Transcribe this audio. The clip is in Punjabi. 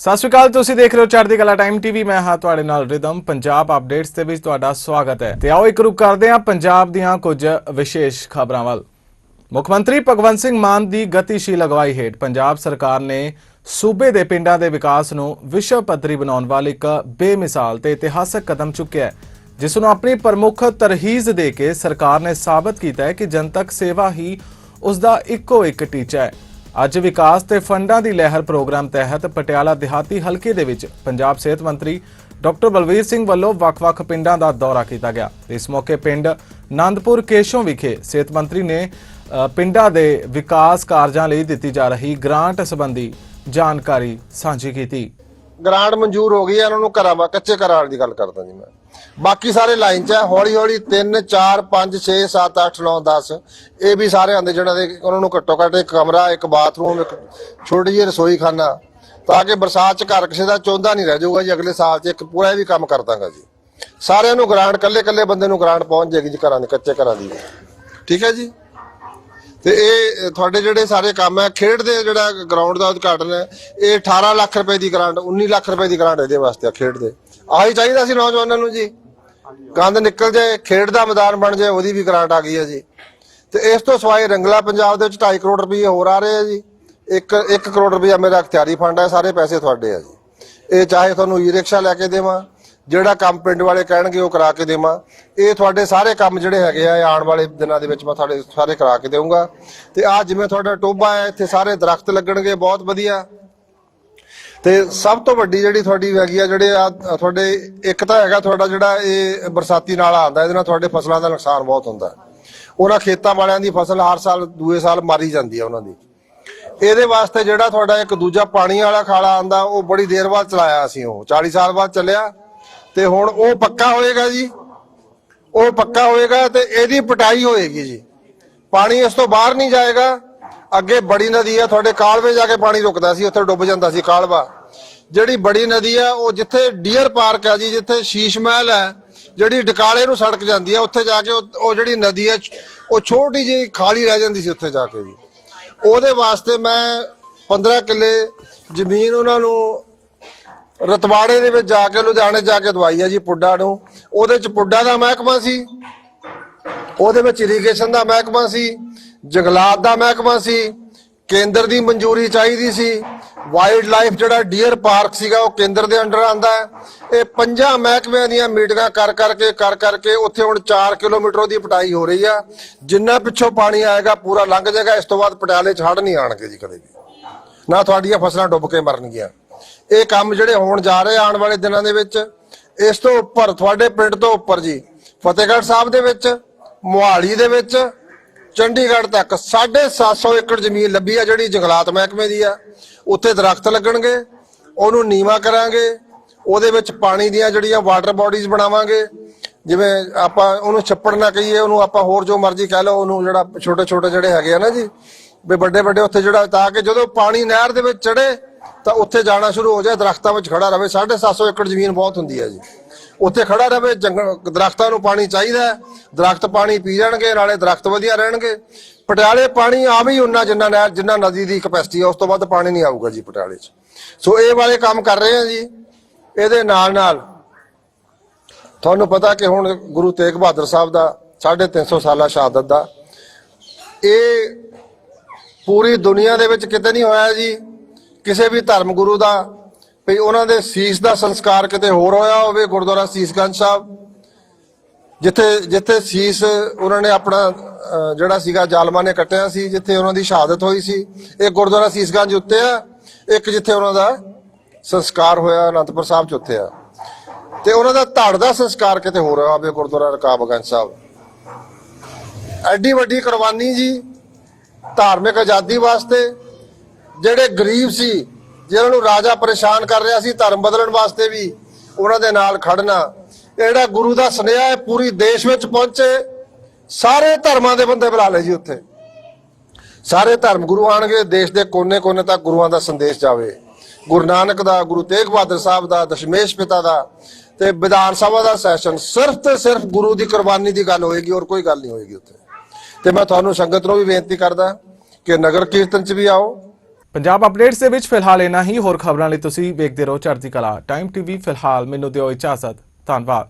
ਸਤਿ ਸ਼੍ਰੀ ਅਕਾਲ, ਤੁਸੀਂ ਦੇਖ ਰਹੇ ਹੋ ਚੜ੍ਹਦੀ ਕਲਾ ਟਾਈਮ ਟੀਵੀ ਮੈਂ ਹਾਂ ਤੁਹਾਡੇ ਨਾਲ ਰਿਦਮ। ਪੰਜਾਬ ਅਪਡੇਟਸ ਦੇ ਵਿੱਚ ਤੁਹਾਡਾ ਸਵਾਗਤ ਹੈ। ਤੇ ਆਓ ਇੱਕ ਰੁਕ ਕਰਦੇ ਹਾਂ ਪੰਜਾਬ ਦੀਆਂ ਕੁਝ ਵਿਸ਼ੇਸ਼ ਖਬਰਾਂ ਵੱਲ। ਮੁੱਖ ਮੰਤਰੀ ਭਗਵੰਤ ਸਿੰਘ ਮਾਨ ਦੀ ਗਤੀਸ਼ੀਲ ਅਗਵਾਈ ਹੇਠ ਪੰਜਾਬ ਸਰਕਾਰ ਨੇ ਸੂਬੇ ਦੇ ਪਿੰਡਾਂ ਦੇ ਵਿਕਾਸ ਨੂੰ ਵਿਸ਼ਵ ਪੱਧਰੀ ਬਣਾਉਣ ਵੱਲ ਇੱਕ ਬੇਮਿਸਾਲ ਤੇ ਇਤਿਹਾਸਕ ਕਦਮ ਚੁੱਕਿਆ ਹੈ, ਜਿਸ ਨੂੰ ਆਪਣੀ ਪ੍ਰਮੁੱਖ ਤਰਹੀਜ਼ ਦੇ ਕੇ ਸਰਕਾਰ ਨੇ ਸਾਬਤ ਕੀਤਾ ਹੈ ਕਿ ਜਨਤਕ ਸੇਵਾ ਹੀ ਉਸ ਦਾ ਇੱਕੋ ਇੱਕ ਟੀਚਾ ਹੈ। ਅੱਜ ਵਿਕਾਸ ਤੇ ਫੰਡਾਂ ਦੀ ਲਹਿਰ ਪ੍ਰੋਗਰਾਮ ਤਹਿਤ ਪਟਿਆਲਾ ਦਿਹਾਤੀ ਹਲਕੇ ਦੇ ਵਿੱਚ ਪੰਜਾਬ ਸਿਹਤ ਮੰਤਰੀ ਡਾਕਟਰ ਬਲਵੀਰ ਸਿੰਘ ਵੱਲੋਂ ਵੱਖ-ਵੱਖ ਪਿੰਡਾਂ ਦਾ ਦੌਰਾ ਕੀਤਾ ਗਿਆ। ਇਸ ਮੌਕੇ ਪਿੰਡ ਨੰਦਪੁਰ ਕੇਸ਼ੋਂ ਵਿਖੇ ਸਿਹਤ ਮੰਤਰੀ ਨੇ ਪਿੰਡਾਂ ਦੇ ਵਿਕਾਸ ਕਾਰਜਾਂ ਲਈ ਦਿੱਤੀ ਜਾ ਰਹੀ ਗ੍ਰਾਂਟ ਸੰਬੰਧੀ ਜਾਣਕਾਰੀ ਸਾਂਝੀ ਕੀਤੀ। ਗ੍ਰਾਂਟ ਮਨਜ਼ੂਰ ਹੋ ਗਈ ਹੈ ਉਹਨਾਂ ਨੂੰ ਘਰਾਂ, ਕੱਚੇ ਘਰਾਂ ਦੀ ਗੱਲ ਕਰਦਾ ਜੀ ਮੈਂ। ਬਾਕੀ ਸਾਰੇ ਲਾਈਨ 'ਚ ਹੈ। ਹੌਲੀ ਹੌਲੀ 3 4 5 6 7 8 9 10 ਇਹ ਵੀ ਸਾਰੇ ਆਂਦੇ ਜਿਹੜਾ ਦੇ ਉਹਨਾਂ ਨੂੰ ਘੱਟੋ ਘੱਟ ਇੱਕ ਕਮਰਾ, ਇੱਕ ਬਾਥਰੂਮ, ਇੱਕ ਛੋਟੀ ਜਿਹੀ ਰਸੋਈ ਖਾਨਾ ਤਾਂ ਕਿ ਬਰਸਾਤ 'ਚ ਘਰ ਕਿਸੇ ਦਾ ਚੌਂਦਾ ਨਹੀਂ ਰਹਿ ਜਾਊਗਾ ਜੀ। ਅਗਲੇ ਸਾਲ 'ਚ ਇੱਕ ਪੂਰਾ ਵੀ ਕੰਮ ਕਰ ਦਾਂਗਾ ਜੀ। ਸਾਰਿਆਂ ਨੂੰ ਗ੍ਰਾਂਟ ਕੱਲੇ ਕੱਲੇ ਬੰਦੇ ਨੂੰ ਗ੍ਰਾਂਟ ਪਹੁੰਚ ਜਾਏਗੀ ਜੀ ਘਰਾਂ ਦੇ, ਕੱਚੇ ਘਰਾਂ ਦੀ। ਠੀਕ ਹੈ ਜੀ? ਤੇ ਇਹ ਤੁਹਾਡੇ ਜਿਹੜੇ ਸਾਰੇ ਕੰਮ ਹੈ, ਖੇਡ ਦੇ ਜਿਹੜਾ ਗਰਾਊਂਡ ਦਾ ਉਦਘਾਟਨ ਹੈ, ਇਹ 18 ਲੱਖ ਰੁਪਏ ਦੀ ਗ੍ਰਾਂਟ 19 ਲੱਖ ਰੁਪਏ ਦੀ ਗ੍ਰਾਂਟ ਇਹਦੇ ਵਾਸਤੇ ਖੇਡ ਦੇ। ਆਹੀ ਚਾਹੀਦਾ ਸੀ ਨੌਜਵਾਨਾਂ ਨੂੰ ਜੀ। ਗੰਦ ਨਿਕਲ ਜਾਏ ਖੇਡ ਦਾ ਮੈਦਾਨ ਬਣ ਜਾਏ ਉਹਦੀ ਵੀ ਗ੍ਰਾਂਟ ਆ ਗਈ ਹੈ ਜੀ। ਤੇ ਇਸ ਤੋਂ ਸਿਵਾਏ ਰੰਗਲਾ ਪੰਜਾਬ ਦੇ ਵਿੱਚ 2.5 ਕਰੋੜ ਰੁਪਏ ਹੋਰ ਆ ਰਹੇ ਆ ਜੀ। 1 1 ਕਰੋੜ ਰੁਪਏ ਮੇਰਾ ਅਖਤਿਆਰੀ ਫੰਡ ਹੈ, ਸਾਰੇ ਪੈਸੇ ਤੁਹਾਡੇ ਆ ਜੀ। ਇਹ ਚਾਹੇ ਤੁਹਾਨੂੰ ਈ ਰਿਕਸ਼ਾ ਲੈ ਕੇ ਦੇਵਾਂ, ਜਿਹੜਾ ਕੰਮ ਪਿੰਡ ਵਾਲੇ ਕਹਿਣਗੇ ਉਹ ਕਰਾ ਕੇ ਦੇਵਾਂ। ਇਹ ਤੁਹਾਡੇ ਸਾਰੇ ਕੰਮ ਜਿਹੜੇ ਹੈਗੇ ਆ ਆਉਣ ਵਾਲੇ ਦਿਨਾਂ ਦੇ ਵਿੱਚ ਮੈਂ ਤੁਹਾਡੇ ਸਾਰੇ ਕਰਾ ਕੇ ਦੇਵਾਂਗਾ ਤੇ ਆ ਜਿਵੇਂ ਤੁਹਾਡਾ ਟੋਬਾ ਹੈ, ਇੱਥੇ ਸਾਰੇ ਦਰਖਤ ਲੱਗਣਗੇ, ਬਹੁਤ ਵਧੀਆ। ਤੇ ਸਭ ਤੋਂ ਵੱਡੀ ਜਿਹੜੀ ਤੁਹਾਡੀ ਹੈਗੀ ਆ ਜਿਹੜੇ ਆ, ਤੁਹਾਡੇ, ਇੱਕ ਤਾਂ ਹੈਗਾ ਤੁਹਾਡਾ ਜਿਹੜਾ ਇਹ ਬਰਸਾਤੀ ਨਾਲਾ ਆਉਂਦਾ, ਇਹਦੇ ਨਾਲ ਤੁਹਾਡੇ ਫਸਲਾਂ ਦਾ ਨੁਕਸਾਨ ਬਹੁਤ ਹੁੰਦਾ। ਉਹਨਾਂ ਖੇਤਾਂ ਵਾਲਿਆਂ ਦੀ ਫਸਲ ਹਰ ਸਾਲ, ਦੂਏ ਸਾਲ ਮਾਰੀ ਜਾਂਦੀ ਆ ਉਹਨਾਂ ਦੀ। ਇਹਦੇ ਵਾਸਤੇ ਜਿਹੜਾ ਤੁਹਾਡਾ ਇੱਕ ਦੂਜਾ ਪਾਣੀ ਵਾਲਾ ਖਾਲਾ ਆਂਦਾ ਉਹ ਬੜੀ ਦੇਰ ਬਾਅਦ ਚਲਾਇਆ ਅਸੀਂ ਉਹ 40 ਸਾਲ ਬਾਅਦ ਚੱਲਿਆ। ਤੇ ਹੁਣ ਉਹ ਪੱਕਾ ਹੋਏਗਾ ਜੀ। ਉਹ ਪੱਕਾ ਹੋਏਗਾ ਤੇ ਇਹਦੀ ਪਟਾਈ ਹੋਏਗੀ ਜੀ। ਪਾਣੀ ਇਸ ਤੋਂ ਬਾਹਰ ਨਹੀਂ ਜਾਏਗਾ। ਅੱਗੇ ਬੜੀ ਨਦੀ ਆ, ਤੁਹਾਡੇ ਕਾਲਵੇ ਜਾ ਕੇ ਪਾਣੀ ਰੁਕਦਾ ਸੀ, ਉੱਥੇ ਡੁੱਬ ਜਾਂਦਾ ਸੀ ਕਾਲਵਾ। ਜਿਹੜੀ ਬੜੀ ਨਦੀ ਆ, ਉਹ ਜਿੱਥੇ ਡੀਅਰ ਪਾਰਕ ਆ ਜੀ, ਜਿੱਥੇ ਸ਼ੀਸ਼ ਮਹਿਲ ਹੈ ਜਿਹੜੀ ਡਕਾਲੇ ਨੂੰ ਸੜਕ ਜਾਂਦੀ ਆ, ਉੱਥੇ ਜਾ ਕੇ ਉਹ ਜਿਹੜੀ ਨਦੀ ਆ, ਉਹ ਛੋਟੀ ਜਿਹੀ ਖਾਲੀ ਰਹਿ ਜਾਂਦੀ ਸੀ ਉੱਥੇ ਜਾ ਕੇ ਜੀ। ਉਹਦੇ ਵਾਸਤੇ ਮੈਂ 15 ਕਿੱਲੇ ਜ਼ਮੀਨ ਉਹਨਾਂ ਨੂੰ ਰਤਵਾੜੇ ਦੇ ਵਿੱਚ ਜਾ ਕੇ, ਲੁਧਿਆਣੇ ਜਾ ਕੇ ਦਵਾਈ ਆ ਜੀ ਪੁੱਡਾ ਨੂੰ। ਉਹਦੇ ਚ ਪੁੱਡਾ ਦਾ ਮਹਿਕਮਾ ਸੀ। ਉਹਦੇ ਵਿੱਚ ਇਰੀਗੇਸ਼ਨ ਦਾ ਮਹਿਕਮਾ ਸੀ। ਜੰਗਲਾਤ ਦਾ ਮਹਿਕਮਾ ਸੀ। ਕੇਂਦਰ ਦੀ ਮਨਜ਼ੂਰੀ ਚਾਹੀਦੀ ਸੀ। ਵਾਈਲਡ ਲਾਈਫ ਜਿਹੜਾ ਡੀਅਰ ਪਾਰਕ ਸੀਗਾ, ਉਹ ਕੇਂਦਰ ਦੇ ਅੰਡਰ ਆਂਦਾ ਹੈ। ਇਹ ਪੰਜਾਂ ਮਹਿਕਮਿਆਂ ਦੀਆਂ ਮੀਟਿੰਗਾਂ ਕਰ ਕਰਕੇ ਕਰ ਕਰਕੇ ਉੱਥੇ ਹੁਣ 4 ਕਿਲੋਮੀਟਰ ਦੀ ਪਟਾਈ ਹੋ ਰਹੀ ਆ। ਜਿੰਨਾ ਪਿੱਛੋਂ ਪਾਣੀ ਆਏਗਾ, ਪੂਰਾ ਲੰਘ ਜਾਏਗਾ। ਇਸ ਤੋਂ ਬਾਅਦ ਪਟਿਆਲੇ ਚ ਨਹੀਂ ਆਣਗੇ ਜੀ ਕਦੇ ਵੀ। ਨਾ ਤੁਹਾਡੀਆਂ ਫਸਲਾਂ ਡੁੱਬ ਕੇ ਮਰਨਗੀਆਂ। ਇਹ ਕੰਮ ਜਿਹੜੇ ਹੋਣ ਜਾ ਰਹੇ ਆਉਣ ਵਾਲੇ ਦਿਨਾਂ ਦੇ ਵਿੱਚ, ਇਸ ਤੋਂ ਉੱਪਰ, ਤੁਹਾਡੇ ਪਿੰਡ ਤੋਂ ਉੱਪਰ ਜੀ, ਫਤਿਹਗੜ੍ਹ ਸਾਹਿਬ ਦੇ ਵਿੱਚ, ਮੁਹਾਲੀ ਦੇ ਵਿੱਚ ਚੰਡੀਗੜ੍ਹ ਤੱਕ 750 ਏਕੜ ਜ਼ਮੀਨ ਲੱਭੀ ਆ, ਜਿਹੜੀ ਜੰਗਲਾਤ ਮਹਿਕਮੇ ਦੀ ਆ। ਉੱਥੇ ਦਰਖਤ ਲੱਗਣਗੇ, ਉਹਨੂੰ ਨੀਵਾ ਕਰਾਂਗੇ, ਉਹਦੇ ਵਿੱਚ ਪਾਣੀ ਦੀਆਂ ਜਿਹੜੀਆਂ ਵਾਟਰ ਬਾਡੀਜ਼ ਬਣਾਵਾਂਗੇ, ਜਿਵੇਂ ਆਪਾਂ ਉਹਨੂੰ ਛੱਪੜ ਨਾ ਕਹੀਏ, ਉਹਨੂੰ ਆਪਾਂ ਹੋਰ ਜੋ ਮਰਜ਼ੀ ਕਹਿ ਲਓ, ਉਹਨੂੰ ਜਿਹੜਾ ਛੋਟੇ ਛੋਟੇ ਜਿਹੜੇ ਹੈਗੇ ਆ ਨਾ ਜੀ, ਵੀ ਵੱਡੇ ਵੱਡੇ ਉੱਥੇ ਜਿਹੜਾ ਤਾਂ ਕਿ ਜਦੋਂ ਪਾਣੀ ਨਹਿਰ ਦੇ ਵਿੱਚ ਚੜੇ ਤਾਂ ਉੱਥੇ ਜਾਣਾ ਸ਼ੁਰੂ ਹੋ ਜਾਏ, ਦਰਖਤਾਂ ਵਿੱਚ ਖੜਾ ਰਵੇ। 750 ਏਕੜ ਜ਼ਮੀਨ ਬਹੁਤ ਹੁੰਦੀ ਹੈ ਜੀ। ਉੱਥੇ ਖੜਾ ਰਵੇ, ਜੰਗਲ, ਦਰਖਤਾਂ ਨੂੰ ਪਾਣੀ ਚਾਹੀਦਾ ਦਰਖਤ ਪਾਣੀ ਪੀ ਜਾਣਗੇ, ਨਾਲੇ ਦਰਖਤ ਵਧੀਆ ਰਹਿਣਗੇ। ਪਟਿਆਲੇ ਪਾਣੀ ਆਵੇ ਹੀ ਉਨਾ ਜਿੰਨਾ ਨਹਿਰ ਜਿੰਨਾ ਨਦੀ ਦੀ ਕਪੈਸਿਟੀ ਹੈ, ਉਸ ਤੋਂ ਵੱਧ ਪਾਣੀ ਨਹੀਂ ਆਊਗਾ ਜੀ ਪਟਿਆਲੇ 'ਚ। ਸੋ ਇਹ ਵਾਲੇ ਕੰਮ ਕਰ ਰਹੇ ਹਾਂ ਜੀ। ਇਹਦੇ ਨਾਲ ਨਾਲ ਤੁਹਾਨੂੰ ਪਤਾ ਕਿ ਹੁਣ ਗੁਰੂ ਤੇਗ ਬਹਾਦਰ ਸਾਹਿਬ ਦਾ 350 ਸਾਲਾ ਸ਼ਹਾਦਤ ਦਾ, ਇਹ ਪੂਰੀ ਦੁਨੀਆ ਦੇ ਵਿੱਚ ਕਿਤੇ ਨਹੀਂ ਹੋਇਆ ਜੀ। ਕਿਸੇ ਵੀ ਧਰਮ ਗੁਰੂ ਦਾ, ਵੀ ਉਹਨਾਂ ਦੇ ਸੀਸ ਦਾ ਸੰਸਕਾਰ ਕਿਤੇ ਹੋਰ ਹੋਇਆ ਹੋਵੇ, ਗੁਰਦੁਆਰਾ ਸੀਸਗੰਜ ਸਾਹਿਬ, ਜਿੱਥੇ ਜਿੱਥੇ ਸੀਸ ਉਹਨਾਂ ਨੇ ਆਪਣਾ ਜਿਹੜਾ ਸੀਗਾ ਜ਼ਾਲਮਾਂ ਨੇ ਕੱਟਿਆ ਸੀ, ਜਿੱਥੇ ਉਹਨਾਂ ਦੀ ਸ਼ਹਾਦਤ ਹੋਈ ਸੀ, ਇਹ ਗੁਰਦੁਆਰਾ ਸੀਸਗੰਜ ਉੱਤੇ ਆ, ਇੱਕ ਜਿੱਥੇ ਉਹਨਾਂ ਦਾ ਸੰਸਕਾਰ ਹੋਇਆ, ਅਨੰਦਪੁਰ ਸਾਹਿਬ ਚ ਉੱਥੇ ਆ। ਤੇ ਉਹਨਾਂ ਦਾ ਧੜ ਦਾ ਸੰਸਕਾਰ ਕਿਤੇ ਹੋ ਰਿਹਾ ਹੋਵੇ, ਗੁਰਦੁਆਰਾ ਰਕਾਬਗੰਜ ਸਾਹਿਬ। ਐਡੀ ਵੱਡੀ ਕੁਰਬਾਨੀ ਜੀ ਧਾਰਮਿਕ ਆਜ਼ਾਦੀ ਵਾਸਤੇ ਜਿਹੜੇ ਗਰੀਬ ਸੀ, ਜਿਹਨਾਂ ਨੂੰ ਰਾਜਾ ਪਰੇਸ਼ਾਨ ਕਰ ਰਿਹਾ ਸੀ, ਧਰਮ ਬਦਲਣ ਵਾਸਤੇ ਵੀ ਉਹਨਾਂ ਦੇ ਨਾਲ ਖੜਨਾ। ਜਿਹੜਾ ਗੁਰੂ ਦਾ ਸੁਨੇਹਾ ਹੈ, ਪੂਰੀ ਦੇਸ਼ ਵਿੱਚ ਪਹੁੰਚੇ, ਸਾਰੇ ਧਰਮਾਂ ਦੇ ਬੰਦੇ ਬੁਲਾ ਲਏ ਜੀ ਉੱਥੇ। ਸਾਰੇ ਧਰਮ ਗੁਰੂ ਆਣਗੇ, ਦੇਸ਼ ਦੇ ਕੋਨੇ-ਕੋਨੇ ਤੱਕ ਗੁਰੂਆਂ ਦਾ ਸੰਦੇਸ਼ ਜਾਵੇ। ਗੁਰੂ ਨਾਨਕ ਦਾ, ਗੁਰੂ ਤੇਗ ਬਹਾਦਰ ਸਾਹਿਬ ਦਾ, ਦਸ਼ਮੇਸ਼ ਪਿਤਾ ਦਾ ਤੇ ਵਿਧਾਨ ਸਭਾ ਦਾ ਸੈਸ਼ਨ ਸਿਰਫ ਤੇ ਸਿਰਫ ਗੁਰੂ ਦੀ ਕੁਰਬਾਨੀ ਦੀ ਗੱਲ ਹੋਏਗੀ ਔਰ ਕੋਈ ਗੱਲ ਨਹੀਂ ਹੋਏਗੀ ਉੱਥੇ। ਤੇ ਮੈਂ ਤੁਹਾਨੂੰ ਸੰਗਤ ਨੂੰ ਵੀ ਬੇਨਤੀ ਕਰਦਾ ਕਿ ਨਗਰ ਕੀਰਤਨ 'ਚ ਵੀ ਆਓ ਪੰਜਾਬ ਅਪਡੇਟਸ ਦੇ ਵਿੱਚ ਫਿਲਹਾਲ ਇਨਾ ਹੀ। ਹੋਰ ਖਬਰਾਂ ਲਈ ਤੁਸੀਂ ਵੇਖਦੇ ਰਹੋ ਚੜ੍ਹਦੀ ਕਲਾ। ਟਾਈਮ ਟੀਵੀ ਫਿਲਹਾਲ ਮੈਨੂੰ ਦਿਓ ਇਜਾਜ਼ਤ। ਧੰਨਵਾਦ।